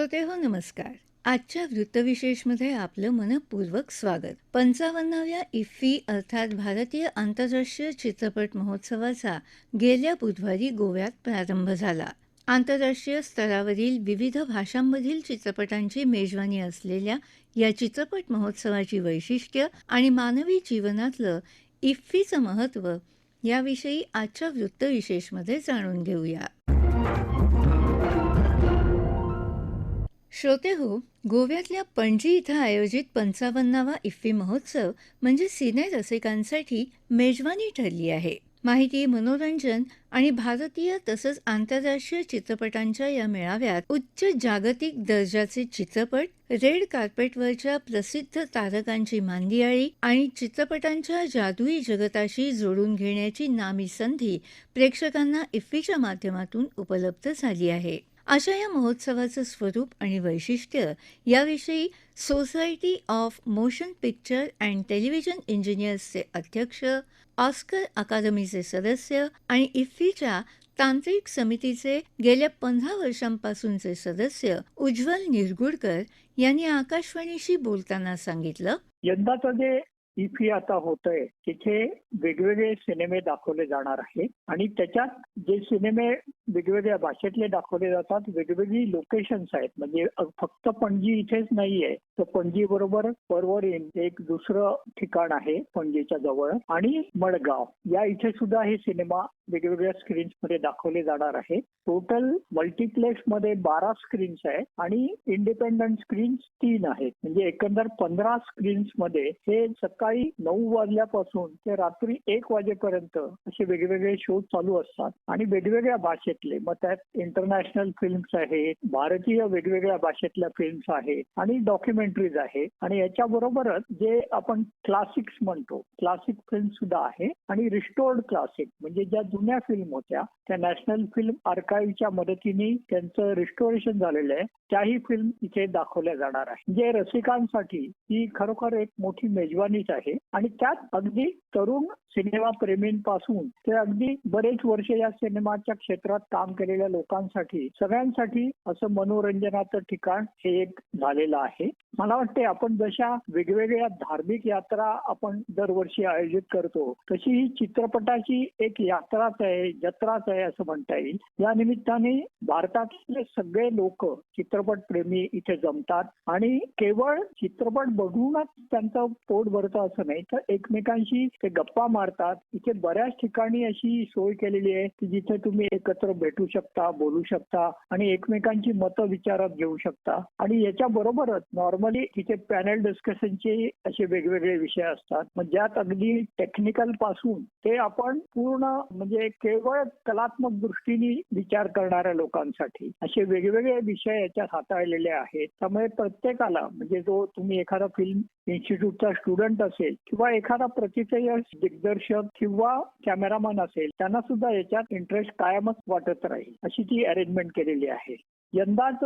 श्रोते हो नमस्कार. आजच्या वृत्तविशेषमध्ये आपलं मनपूर्वक स्वागत. पंचावन्नाव्या इफ्फी अर्थात भारतीय आंतरराष्ट्रीय चित्रपट महोत्सवाचा गेल्या बुधवारी गोव्यात प्रारंभ झाला. आंतरराष्ट्रीय स्तरावरील विविध भाषांमधील चित्रपटांची मेजवानी असलेल्या या चित्रपट महोत्सवाची वैशिष्ट्य आणि मानवी जीवनातलं इफ्फीचं महत्त्व याविषयी आजच्या वृत्तविशेषमध्ये जाणून घेऊया. श्रोते हो गोव्यातल्या पणजी इथं आयोजित पंचावन्नावा इफ्फी महोत्सव म्हणजे सिने रसिकांसाठी मेजवानी ठरली आहे. माहिती मनोरंजन आणि भारतीय तसंच आंतरराष्ट्रीय चित्रपटांच्या या मेळाव्यात उच्च जागतिक दर्जाचे चित्रपट रेड कार्पेटवरच्या प्रसिद्ध तारकांची मांदियाळी आणि चित्रपटांच्या जादुई जगताशी जोडून घेण्याची नामी संधी प्रेक्षकांना इफ्फीच्या माध्यमातून उपलब्ध झाली आहे. अशा या महोत्सवाचं स्वरूप आणि वैशिष्ट्य याविषयी society of motion picture and television इंजिनियर्सचे अध्यक्ष ऑस्कर अकादमीचे सदस्य आणि इफ्फीच्या तांत्रिक समितीचे गेल्या पंधरा वर्षांपासूनचे सदस्य उज्ज्वल निरगुडकर यांनी आकाशवाणीशी बोलताना सांगितलं. यंदाचं जे इफी आता होतंय तिथे वेगवेगळे सिनेमे दाखवले जाणार आहे आणि त्याच्यात जे सिनेमे वेगवेगळ्या भाषेतले दाखवले जातात वेगवेगळी लोकेशन्स आहेत. म्हणजे फक्त पणजी इथेच नाहीये तर पणजी बरोबर परवरीन एक दुसरं ठिकाण आहे पणजीच्या जवळ. आणि मडगाव या इथे सुद्धा हे सिनेमा वेगवेगळ्या स्क्रीन्समध्ये दाखवले जाणार आहे टोटल मल्टिप्लेक्समध्ये बारा स्क्रीन्स आहेत आणि इंडिपेंडंट स्क्रीन्स तीन आहेत. म्हणजे एकंदर पंधरा स्क्रीन्समध्ये हे सकाळी नऊ वाजल्यापासून ते रात्री एक वाजेपर्यंत असे वेगवेगळे शो चालू असतात आणि वेगवेगळ्या भाषेतले. मग त्यात इंटरनॅशनल फिल्म्स आहेत भारतीय वेगवेगळ्या भाषेतल्या फिल्म्स आहेत आणि डॉक्युमेंटरीज आहे आणि याच्या बरोबरच जे आपण क्लासिक्स म्हणतो क्लासिक फिल्म सुद्धा आहे आणि रिस्टोर्ड क्लासिक म्हणजे ज्या जुन्या फिल्म होत्या त्या नॅशनल फिल्म आर्काईव्हच्या मदतीने त्यांचं रिस्टोरेशन झालेलं आहे. त्याही फिल्म इथे दाखवल्या जाणार आहे. जे रसिकांसाठी ही खरोखर एक मोठी मेजवानीच आहे. आणि त्यात अगदी तरुण सिनेमा प्रेमींपासून ते अगदी बरेच वर्ष या सिनेमाच्या क्षेत्रात काम केलेल्या लोकांसाठी सगळ्यांसाठी असं मनोरंजनाचं ठिकाण हे एक झालेलं आहे. मला वाटते आपण जशा वेगवेगळ्या धार्मिक यात्रा आपण दरवर्षी आयोजित करतो तशी ही चित्रपटाची एक यात्राच आहे जत्राच आहे असं म्हणता येईल. या निमित्ताने भारतातले सगळे लोक चित्रपट प्रेमी इथे जमतात. आणि केवळ चित्रपट बघूनच त्यांचं पोट भरतं असं नाही तर एकमेकांशी ते गप्पा मारतात. इथे बऱ्याच ठिकाणी अशी सोय केलेली आहे की जिथे तुम्ही एकत्र भेटू शकता बोलू शकता आणि एकमेकांची मतं विचारात घेऊ शकता. आणि याच्या बरोबरच नॉर्मली तिथे पॅनल डिस्कशनचे असे वेगवेगळे विषय असतात. मग ज्यात अगदी टेक्निकलपासून ते आपण पूर्ण म्हणजे केवळ कलात्मक दृष्टीने विचार करणाऱ्या लोकांसाठी असे वेगवेगळे विषय याच्या हाताळलेले आहेत. त्यामुळे प्रत्येकाला म्हणजे जो तुम्ही एखादा फिल्म इन्स्टिट्यूटचा स्टुडंट असेल किंवा एखादा प्रतिथयश दिग्दर्शक किंवा कॅमेरामॅन असेल त्यांना सुद्धा याच्यात इंटरेस्ट कायमच वाटत राहील अशी ती अरेंजमेंट केलेली आहे. यंदाच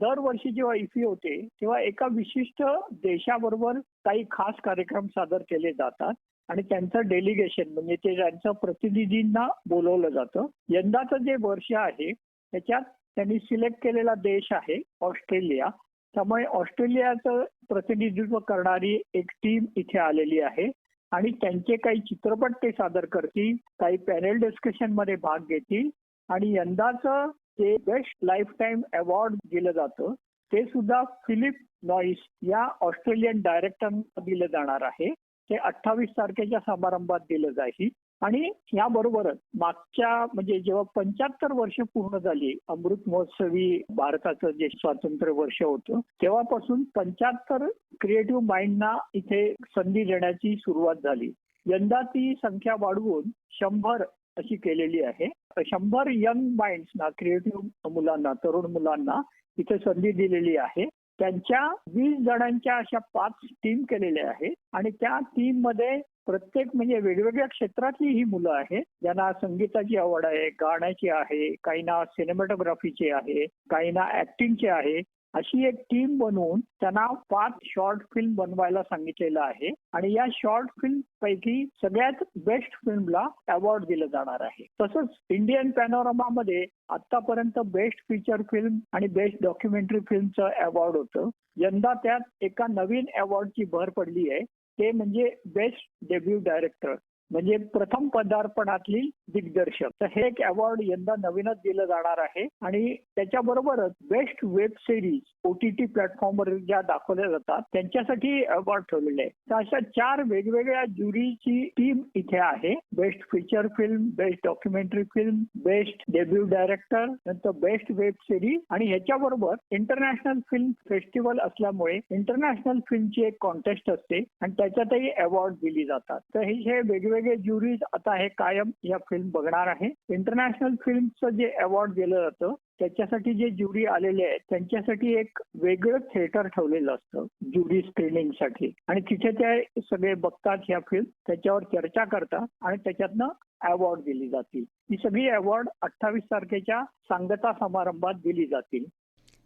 दरवर्षी जेव्हा इफी होते तेव्हा एका विशिष्ट देशाबरोबर काही खास कार्यक्रम सादर केले जातात आणि त्यांचं डेलिगेशन म्हणजे ते त्यांच्या प्रतिनिधींना बोलवलं जातं. यंदाचं जे वर्ष आहे त्याच्यात त्यांनी सिलेक्ट केलेला देश आहे ऑस्ट्रेलिया. त्यामुळे ऑस्ट्रेलियाचं प्रतिनिधित्व करणारी एक टीम इथे आलेली आहे. आणि त्यांचे काही चित्रपट ते सादर करतील काही पॅनेल डिस्कशनमध्ये भाग घेतील. आणि यंदाचं जे बेस्ट लाईफ टाईम अवॉर्ड दिलं जातं ते सुद्धा फिलिप नॉईस या ऑस्ट्रेलियन डायरेक्टरना दिलं जाणार आहे. ते अठ्ठावीस तारखेच्या समारंभात दिलं जाईल. आणि याबरोबरच मागच्या म्हणजे जेव्हा पंच्याहत्तर वर्ष पूर्ण झाली अमृत महोत्सवी भारताचं जे स्वातंत्र्य वर्ष होतं तेव्हापासून पंच्याहत्तर क्रिएटिव्ह माइंडना इथे संधी देण्याची सुरुवात झाली. यंदा ती संख्या वाढवून शंभर अशी केलेली आहे. शंभर यंग माइंड्सना क्रिएटिव्ह मुलांना तरुण मुलांना इथे संधी दिलेली आहे. त्यांच्या वीस जणांच्या अशा पाच टीम केलेल्या आहेत आणि त्या टीममध्ये प्रत्येक म्हणजे वेगवेगळ्या क्षेत्रातली ही मुलं आहेत. ज्यांना संगीताची आवड आहे गाण्याची आहे काहींना सिनेमॅटोग्राफीची आहे काहींना ऍक्टिंगची आहे. अशी एक टीम बनवून त्यांना पाच शॉर्ट फिल्म बनवायला सांगितलेलं आहे. आणि या शॉर्ट फिल्म पैकी सगळ्यात बेस्ट फिल्मला अवॉर्ड दिलं जाणार आहे. तसंच इंडियन पॅनोरमामध्ये आतापर्यंत बेस्ट फीचर फिल्म आणि बेस्ट डॉक्युमेंटरी फिल्मचं अवॉर्ड होतं. यंदा त्यात एका नवीन अवॉर्डची भर पडली आहे. ते म्हणजे बेस्ट डेब्यू डायरेक्टर म्हणजे प्रथम पदार्पणातली दिग्दर्शक. तर हे एक अवॉर्ड यंदा नवीनच दिलं जाणार आहे. आणि त्याच्याबरोबरच बेस्ट वेब सिरीज ओटीटी प्लॅटफॉर्मवर ज्या दाखवल्या जातात त्यांच्यासाठी अवॉर्ड ठेवलेले आहे तर अशा चार वेगवेगळ्या ज्युरीची टीम इथे आहे. Best feature film best documentary film best debut director नंतर बेस्ट वेब सिरीज आणि ह्याच्याबरोबर इंटरनॅशनल फिल्म फेस्टिवल असल्यामुळे इंटरनॅशनल फिल्मची एक कॉन्टेस्ट असते आणि त्याच्यातही अवॉर्ड दिली जातात. तर हे हे वेगवेगळे ज्युरीज आता हे कायम या फिल्म बघणार आहे. इंटरनॅशनल फिल्मचं जे अवॉर्ड दिलं जातं त्याच्यासाठी जे ज्युरी आलेले आहेत त्यांच्यासाठी एक वेगळं थिएटर ठेवलेलं असतं ज्युरी स्क्रीनिंगसाठी आणि तिथे ते सगळे बघतात ह्या फिल्म त्याच्यावर चर्चा करतात आणि त्याच्यातनं अवॉर्ड दिली जातील. ही सगळी अवॉर्ड अठ्ठावीस तारखेच्या सांगता समारंभात दिली जातील.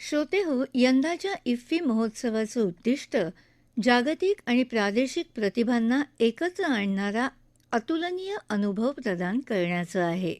श्रोते हो यंदाच्या इफ्फी महोत्सवाचं उद्दिष्ट जागतिक आणि प्रादेशिक प्रतिभांना एकत्र आणणारा अतुलनीय अनुभव प्रदान करण्याचं आहे.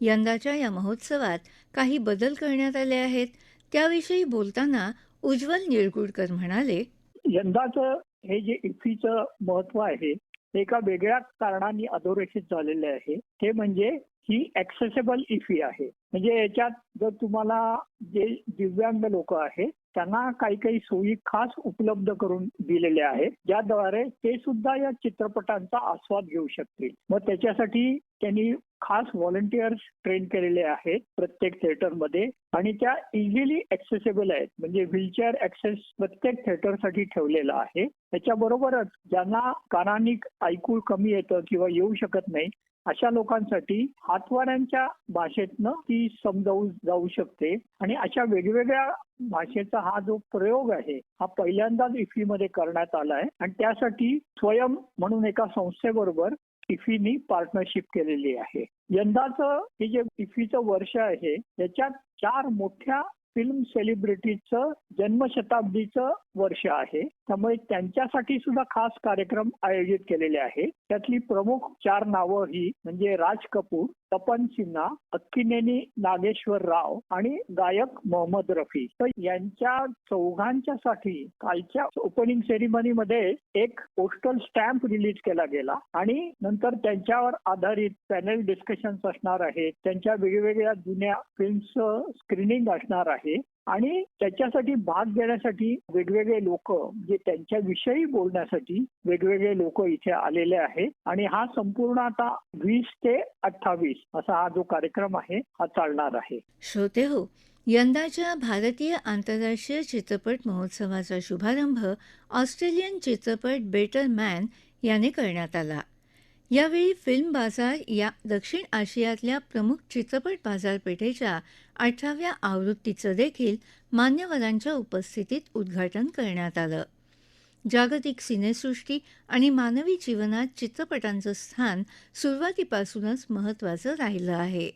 यंदाच्या या महोत्सवात काही बदल करण्यात आले आहेत. त्याविषयी बोलताना उज्ज्वल निळगुडकर म्हणाले यंदाचं हे जे इफ्फीचं महत्त्व आहे एका वेगळ्या कारणाने अधोरेखित झालेले आहे. ते म्हणजे ही ऍक्सेसेबल इफी आहे. म्हणजे याच्यात जर तुम्हाला जे दिव्यांग लोक आहेत त्यांना काही काही सोयी खास उपलब्ध करून दिलेल्या आहेत ज्याद्वारे ते सुद्धा या चित्रपटांचा आस्वाद घेऊ शकतील. मग त्याच्यासाठी त्यांनी खास व्हॉलंटियर्स ट्रेन केलेले आहेत प्रत्येक थिएटरमध्ये आणि त्या इझिली ऍक्सेसेबल आहेत. म्हणजे व्हीलचेअर ऍक्सेस प्रत्येक थिएटरसाठी ठेवलेला आहे. त्याच्याबरोबरच ज्यांना कानानी ऐकू कमी येतं किंवा येऊ शकत नाही अशा लोकांसाठी हातवाऱ्यांच्या भाषेतनं ती समजावून जाऊ शकते. आणि अशा वेगवेगळ्या भाषेचा हा जो प्रयोग आहे हा पहिल्यांदाच इफ्फीमध्ये करण्यात आला आहे. आणि त्यासाठी स्वयं म्हणून एका संस्थेबरोबर इफ्फीनी पार्टनरशिप केलेली आहे. यंदाचं हे जे इफ्फीचं वर्ष आहे याच्यात चार मोठ्या फिल्म सेलिब्रिटीचं जन्मशताब्दीचं वर्ष आहे. त्यामुळे त्यांच्यासाठी सुद्धा खास कार्यक्रम आयोजित केलेले आहे. त्यातली प्रमुख चार नावं ही म्हणजे राज कपूर तपन सिन्हा अक्किनेनी नागेश्वर राव आणि गायक मोहम्मद रफी. तर यांच्या चौघांच्या साठी कालच्या ओपनिंग सेरेमनीमध्ये एक पोस्टल स्टॅम्प रिलीज केला गेला आणि नंतर त्यांच्यावर आधारित पॅनल डिस्कशन असणार आहेत. त्यांच्या वेगवेगळ्या जुन्या फिल्मचं स्क्रीनिंग असणार आहे. आणि त्याच्यासाठी भाग घेण्यासाठी वेगवेगळे लोक म्हणजे त्यांच्याविषयी बोलण्यासाठी वेगवेगळे लोक इथे आलेले आहेत. आणि हा संपूर्ण आता वीस ते अठ्ठावीस असा हा जो कार्यक्रम आहे हा चालणार आहे. श्रोते हो यंदाच्या भारतीय आंतरराष्ट्रीय चित्रपट महोत्सवाचा शुभारंभ ऑस्ट्रेलियन चित्रपट बेटर मॅन याने करण्यात आला. यावेळी फिल्म बाजार या दक्षिण आशियातल्या प्रमुख चित्रपट बाजारपेठेच्या अठराव्या आवृत्तीचं देखील मान्यवरांच्या उपस्थितीत उद्घाटन करण्यात आलं. जागतिक सिनेसृष्टी आणि मानवी जीवनात चित्रपटांचं स्थान सुरुवातीपासूनच महत्त्वाचं राहिलं आहे.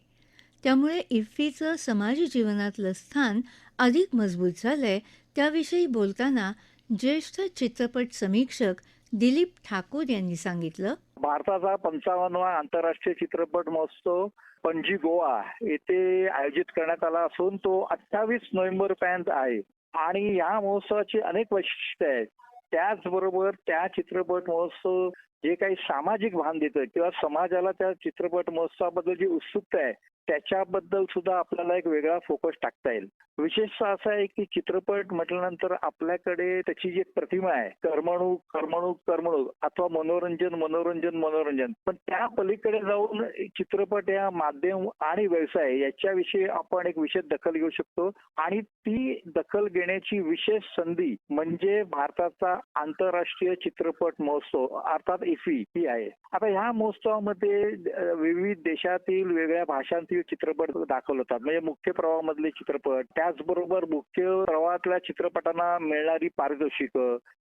त्यामुळे इफ्फीचं समाज जीवनातलं स्थान अधिक मजबूत झालंय त्याविषयी बोलताना ज्येष्ठ चित्रपट समीक्षक दिलीप ठाकूर यांनी सांगितलं. भारताचा पंचावन्नवा आंतरराष्ट्रीय चित्रपट महोत्सव पणजी गोवा येथे आयोजित करण्यात आला असून तो अठ्ठावीस नोव्हेंबर पर्यंत आहे. आणि या महोत्सवाची अनेक वैशिष्ट्ये आहेत. त्याचबरोबर त्या चित्रपट महोत्सव जे काही सामाजिक भान देतं किंवा समाजाला त्या चित्रपट महोत्सवाबद्दल जी उत्सुकता आहे त्याच्याबद्दल सुद्धा आपल्याला एक वेगळा फोकस टाकता येईल. विशेषतः असं आहे की चित्रपट म्हटल्यानंतर आपल्याकडे त्याची जी प्रतिमा आहे करमणूक करमणूक करमणूक अथवा मनोरंजन मनोरंजन मनोरंजन पण त्या पलीकडे जाऊन चित्रपट या माध्यम आणि व्यवसाय याच्याविषयी आपण एक विशेष दखल घेऊ शकतो. आणि ती दखल घेण्याची विशेष संधी म्हणजे भारताचा आंतरराष्ट्रीय चित्रपट महोत्सव अर्थात इफी ही आहे. आता ह्या महोत्सवामध्ये विविध देशातील वेगळ्या भाषांतील चित्रपट दाखवले होतात म्हणजे मुख्य प्रवाहामधले चित्रपट त्याचबरोबर मुख्य प्रवाहातल्या चित्रपटांना मिळणारी पारितोषिक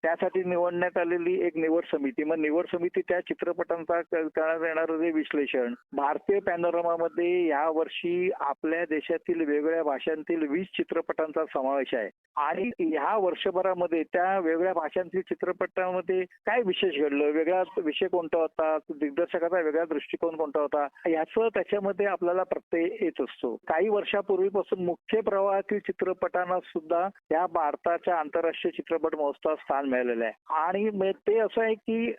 त्यासाठी निवडण्यात आलेली एक निवड समिती. मग निवड समिती त्या चित्रपटांचा करण्यात येणारं जे विश्लेषण भारतीय पॅनोरमामध्ये या वर्षी आपल्या देशातील वेगवेगळ्या भाषांतील वीस चित्रपटांचा समावेश आहे. आणि ह्या वर्षभरामध्ये त्या वेगळ्या भाषांतील चित्रपटामध्ये काय विशेष घडलं? वेगळा विषय कोणता होता? दिग्दर्शकाचा वेगळा दृष्टिकोन कोणता होता? याचं त्याच्यामध्ये आपल्याला ते येत असतो. काही वर्षापूर्वीपासून मुख्य प्रवाहातील चित्रपटांना सुद्धा या भारताच्या आंतरराष्ट्रीय चित्रपट महोत्सवात स्थान मिळालेलं आहे. आणि ते असं आहे की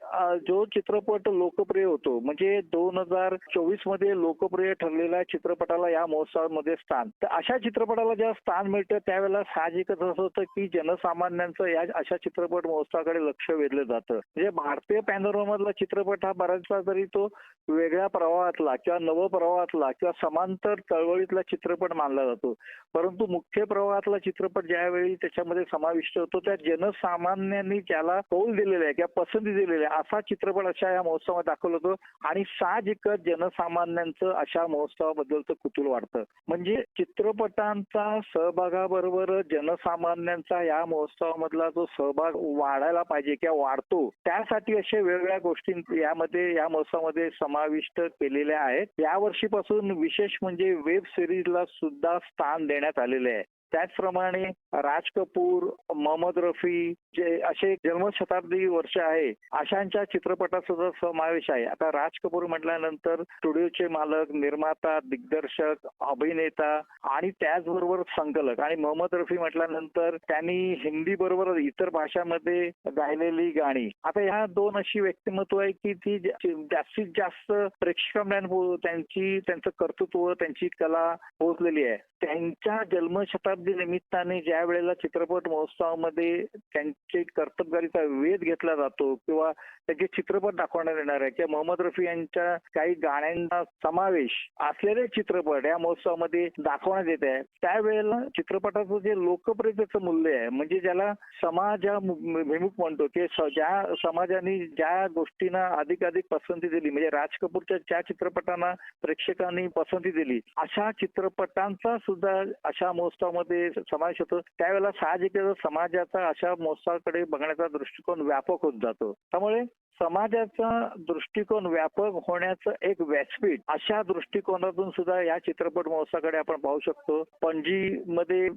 जो चित्रपट लोकप्रिय होतो म्हणजे दोन हजार चोवीसमध्ये लोकप्रिय ठरलेल्या चित्रपटाला या महोत्सवामध्ये स्थान. तर अशा चित्रपटाला जेव्हा स्थान मिळतं त्यावेळेला साहजिकच असं होतं की जनसामान्यांचं या अशा चित्रपट महोत्सवाकडे लक्ष वेधलं जातं. म्हणजे भारतीय पॅनोरमधला चित्रपट हा बराचसा तरी तो वेगळ्या प्रवाहातला किंवा नव प्रवाहातला किंवा समांतर चळवळीतला चित्रपट मानला जातो. परंतु मुख्य प्रवाहातला चित्रपट ज्यावेळी त्याच्यामध्ये समाविष्ट होतो त्या जनसामान्यांनी त्याला कौल दिलेला आहे किंवा पसंती दिलेली आहे असा चित्रपट अशा या महोत्सवात दाखवला होतो आणि साहजिकच जनसामान्यांचं अशा महोत्सवाबद्दलचं कुतूल वाढतं. म्हणजे चित्रपटांचा सहभागाबरोबर जनसामान्यांचा या महोत्सवामधला जो सहभाग वाढायला पाहिजे किंवा वाढतो त्यासाठी अशा वेगवेगळ्या गोष्टी यामध्ये या महोत्सवामध्ये समाविष्ट केलेल्या आहेत. या वर्षीपासून विशेष विशेष म्हणजे वेब सिरीजला सुद्धा स्थान देण्यात आलेले आहे. त्याचप्रमाणे राज कपूर मोहम्मद रफी जे असे जन्मशताब्दी वर्ष आहे अशांच्या चित्रपटात सुद्धा समावेश आहे. आता राज कपूर म्हटल्यानंतर स्टुडिओचे मालक निर्माता दिग्दर्शक अभिनेता आणि त्याचबरोबर संकलक. आणि मोहम्मद रफी म्हटल्यानंतर त्यांनी हिंदी बरोबर इतर भाषांमध्ये गायलेली गाणी. आता ह्या दोन अशी व्यक्तिमत्व आहे की ती जास्तीत जास्त प्रेक्षकांना त्यांची त्यांचं कर्तृत्व त्यांची कला पोहोचलेली आहे. त्यांच्या जन्मशताब्दी निमित्ताने ज्या वेळेला चित्रपट महोत्सवामध्ये त्यांचे कर्तबगारीचा वेध घेतला जातो किंवा त्याचे चित्रपट दाखवण्यात येणार आहे किंवा मोहम्मद रफी यांच्या काही गाण्यांचा समावेश असलेले चित्रपट या महोत्सवामध्ये दाखवण्यात येत आहे. त्यावेळेला चित्रपटाचं जे लोकप्रियतेचं मूल्य आहे म्हणजे ज्याला समाजाभिमुख म्हणतो की ज्या समाजाने ज्या गोष्टींना अधिकाधिक पसंती दिली म्हणजे राज कपूरच्या ज्या चित्रपटांना प्रेक्षकांनी पसंती दिली अशा चित्रपटांचा सुद्धा अशा महोत्सवामध्ये समावेश होतो. त्यावेळेला साहजिकच समाजाचा अशा महोत्सवाकडे बघण्याचा दृष्टिकोन व्यापक होत जातो. त्यामुळे समाजाचा दृष्टिकोन व्यापक होण्याचं एक व्यासपीठ अशा दृष्टिकोनातून सुद्धा या चित्रपट महोत्सवाकडे आपण पाहू शकतो. पणजी मध्ये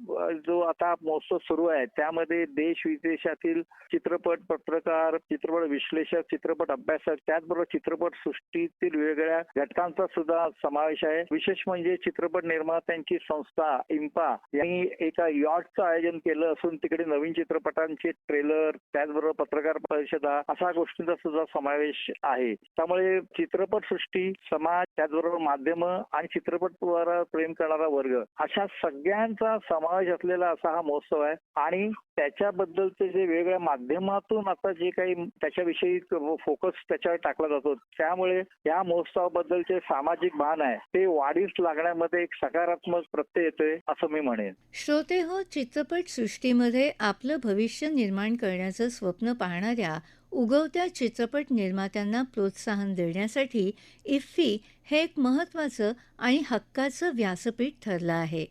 जो आता महोत्सव सुरू आहे त्यामध्ये देश विदेशातील चित्रपट पत्रकार चित्रपट विश्लेषक चित्रपट अभ्यासक त्याचबरोबर चित्रपट सृष्टीतील वेगवेगळ्या घटकांचा सुद्धा समावेश आहे. विशेष म्हणजे चित्रपट निर्मात्यांची संस्था इम्पा यांनी एका यॉटचं आयोजन केलं असून तिकडे नवीन चित्रपटांचे ट्रेलर त्याचबरोबर पत्रकार परिषदा अशा गोष्टींचा सुद्धा समावेश आहे. त्यामुळे चित्रपट सृष्टी समाज त्याचबरोबर माध्यम आणि चित्रपटद्वारा प्रेम करणारा वर्ग अशा सगळ्यांचा समावेश असलेला असा हा महोत्सव आहे. आणि त्याच्याबद्दलचे जे वेगवेगळ्या माध्यमातून आता जे काही त्याच्याविषयी फोकस त्याच्यावर टाकला जातो त्यामुळे या महोत्सवाबद्दलचे सामाजिक भान आहे. ते वाढीस लागण्यामध्ये एक सकारात्मक प्रत्यय येतोय असं मी म्हणेन. श्रोते हो चित्रपटसृष्टीमध्ये आपलं भविष्य निर्माण करण्याचं स्वप्न पाहणाऱ्या उगवत्या चित्रपट निर्मात्यांना प्रोत्साहन देण्यासाठी इफ्फी हे एक महत्त्वाचं आणि हक्काचं व्यासपीठ ठरलं आहे.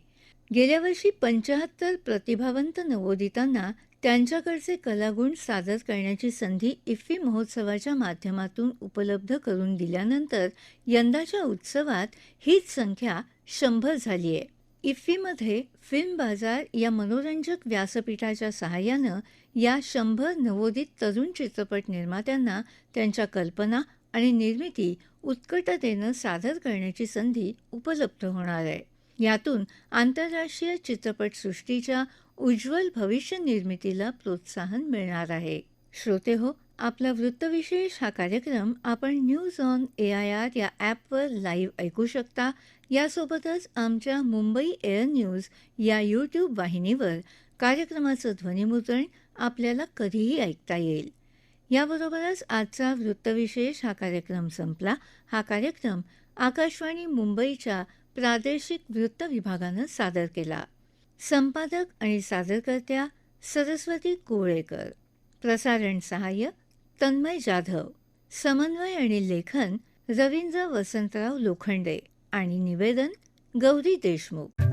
गेल्या वर्षी पंचाहत्तर प्रतिभावंत नवोदितांना त्यांच्याकडचे कलागुण सादर करण्याची संधी इफ्फी महोत्सवाच्या माध्यमातून उपलब्ध करून दिल्यानंतर यंदाच्या उत्सवात हीच संख्या शंभर झाली आहे इफ्फीमध्ये फिल्म बाजार या मनोरंजक व्यासपीठाच्या सहाय्यानं या शंभर नवोदित तरुण चित्रपट निर्मात्यांना त्यांच्या कल्पना आणि निर्मिती उत्कटतेनं सादर करण्याची संधी उपलब्ध होणार आहे. यातून आंतरराष्ट्रीय चित्रपटसृष्टीच्या उज्ज्वल भविष्य निर्मितीला प्रोत्साहन मिळणार आहे. श्रोते हो आपला वृत्तविशेष हा कार्यक्रम आपण news on A I R या ॲपवर लाईव्ह ऐकू शकता. यासोबतच आमच्या मुंबई एअर न्यूज या यूट्यूब वाहिनीवर कार्यक्रमाचं ध्वनिमुद्रण आपल्याला कधीही ऐकता येईल. याबरोबरच आजचा वृत्तविशेष हा कार्यक्रम संपला. हा कार्यक्रम आकाशवाणी मुंबईच्या प्रादेशिक वृत्त विभागानं सादर केला. संपादक आणि सादरकर्त्या सरस्वती कोळेकर. प्रसारण सहाय्य तन्मय जाधव. समन्वय आणि लेखन रवींद्र वसंतराव लोखंडे. आणि निवेदन गौरी देशमुख.